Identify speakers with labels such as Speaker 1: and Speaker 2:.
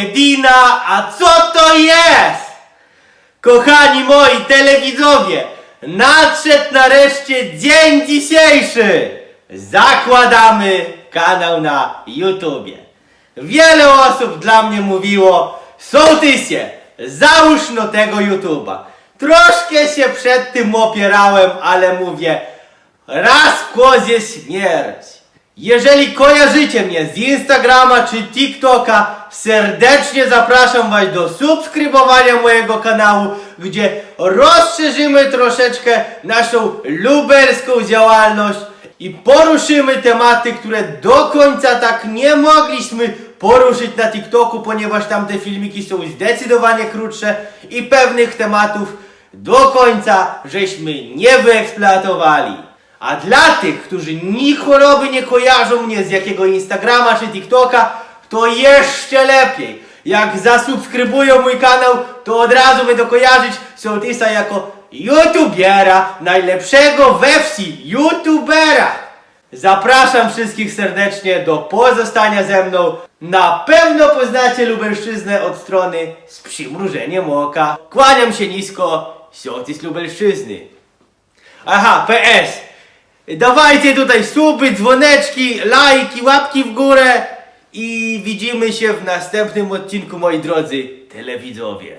Speaker 1: Dina, a co to jest? Kochani moi telewidzowie, nadszedł nareszcie dzień dzisiejszy. Zakładamy kanał na YouTubie. Wiele osób dla mnie mówiło, sołtysie, załóż no tego YouTuba. Troszkę się przed tym opierałem, ale mówię, raz kozie śmierć. Jeżeli kojarzycie mnie z Instagrama czy TikToka, serdecznie zapraszam Was do subskrybowania mojego kanału, gdzie rozszerzymy troszeczkę naszą lubelską działalność i poruszymy tematy, które do końca tak nie mogliśmy poruszyć na TikToku, ponieważ tam te filmiki są zdecydowanie krótsze i pewnych tematów do końca żeśmy nie wyeksploatowali. A dla tych, którzy ni choroby nie kojarzą mnie z jakiego Instagrama czy TikToka, to jeszcze lepiej. Jak zasubskrybują mój kanał, to od razu będą kojarzyć Sołtysa jako YouTubera, najlepszego we wsi YouTubera. Zapraszam wszystkich serdecznie do pozostania ze mną. Na pewno poznacie Lubelszczyznę od strony z przymrużeniem oka. Kłaniam się nisko, Sołtys Lubelszczyzny. Aha, PS. Dawajcie tutaj suby, dzwoneczki, lajki, łapki w górę i widzimy się w następnym odcinku, moi drodzy telewidzowie.